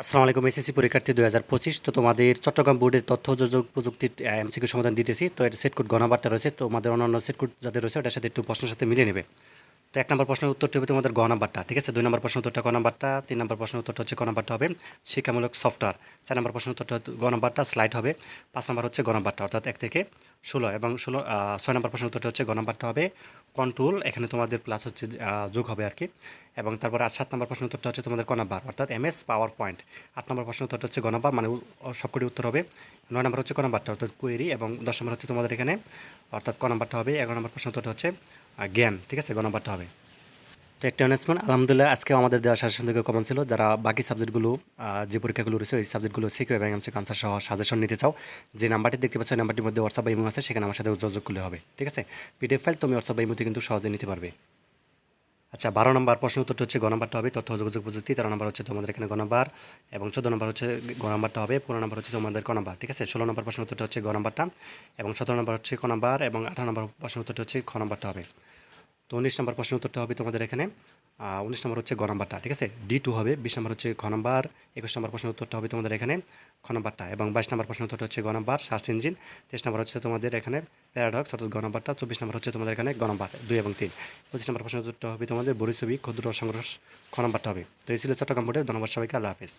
আসসালামু আলাইকুম, এসএসসি পরীক্ষার্থী দুই হাজার পঁচিশ। তো তোমাদের চট্টগ্রাম বোর্ডের তথ্য যোগাযোগ প্রযুক্তির এমসিকিউ সমাধান দিতেছি। তো এটা সেট কোড গণবার্তা রয়েছে। তোমাদের অন্যান্য সেট কোড যাদের রয়েছে, ওটার সাথে একটু প্রশ্নের সাথে মিলিয়ে নেবে। তো এক নম্বর প্রশ্নের উত্তরটি হবে তোমাদের গ নাম্বারটা ঠিক আছে? দুই নম্বর প্রশ্ন উত্তরটা নাম্বারটা তিন নম্বর প্রশ্ন উত্তরটা হচ্ছে নাম্বারটা হবে শিক্ষামূলক সফটওয়্যার চার নম্বর প্রশ্ন উত্তরটা হচ্ছে গ নাম্বারটা স্লাইড হবে। পাঁচ নম্বর হচ্ছে গ নাম্বারটা অর্থাৎ এক থেকে ষোলো এবং ষোলো ছয় নম্বর প্রশ্ন উত্তরটা হচ্ছে, গ নম্বরটা হবে কন্ট্রোল এখানে তোমাদের প্লাস হচ্ছে যোগ হবে আর কি। এবং তারপর আর সাত নম্বর প্রশ্ন উত্তরটা হচ্ছে তোমাদের ক নাম্বার, অর্থাৎ এম এস পাওয়ার পয়েন্ট আট নম্বর প্রশ্ন উত্তরটা হচ্ছে গ নাম্বার মানে সবকটি উত্তর হবে। নয় নম্বর হচ্ছে ক নাম্বারটা, অর্থাৎ কোয়েরি এবং দশ নম্বর হচ্ছে তোমাদের এখানে, অর্থাৎ ক নাম্বারটা হবে, এগারো নম্বর প্রশ্ন উত্তরটা হচ্ছে জ্ঞান। ঠিক আছে? গ নাম্বারটা হবে। তো একটা অ্যানাউন্সমেন্ট আলহামদুলিল্লাহ আজকে আমাদের দেওয়া সাজেশন থেকে কমন ছিল। যারা বাকি সাবজেক্টগুলো যে পরীক্ষাগুলো রয়েছে, ওই সাবজেক্টগুলো শিখে এবং এমসি আনসার সহ সাজেশন নিতে চাও, যে নাম্বারটি দেখতে পাচ্ছ নাম্বারটির মধ্যে হোয়াটসঅ্যাপ বা ইমো আছে, সেখানে আমার সাথে যোগাযোগ করলে হবে। ঠিক আছে? পিডিএফ ফাইল তুমি হোয়াটসঅ্যাপ বা ইমোতে কিন্তু সহজে নিতে পারবে। আচ্ছা বারো নম্বর প্রশ্ন উত্তরটা হচ্ছে গ হবে, তথ্য, যোগাযোগ প্রযুক্তি, তেরো নম্বর হচ্ছে তোমাদের এখানে গ এবং চোদ্দ নম্বর হচ্ছে গ হবে, পনেরো নম্বর হচ্ছে তোমাদের ক নাম্বার। ঠিক আছে? ষোলো নম্বর প্রশ্ন উত্তরটা হচ্ছে গ এবং সতেরো নম্বর হচ্ছে ক নাম্বার, এবং আঠারো নম্বর প্রশ্ন উত্তরটা হচ্ছে খ নাম্বারটা হবে। তো উনিশ নম্বর প্রশ্ন উত্তরটা হবে তোমাদের এখানে। উনিশ নম্বর হচ্ছে গ ঠিক আছে? ডি টু হবে, বিশ নম্বর হচ্ছে নাম্বার, একুশ নম্বর প্রশ্ন উত্তরটা হবে তোমাদের এখানে খ এবং বাইশ নম্বর প্রশ্ন উত্তরটা হচ্ছে গ সার্চ ইঞ্জিন। তেইশ নম্বর হচ্ছে তোমাদের এখানে প্যারাডক্স অর্থাৎ গ চব্বিশ নম্বর হচ্ছে তোমাদের এখানে গ দুই এবং তিন। পঁচিশ নম্বর প্রশ্ন উত্তরটা হবে তোমাদের বরিছবি ক্ষুদ্র সংগ্রহ খ হবে। তো এই ছিল চট্টগ্রাম বোর্ডের, ধন্যবাদ সবাইকে, আল্লাহ হাফিজ।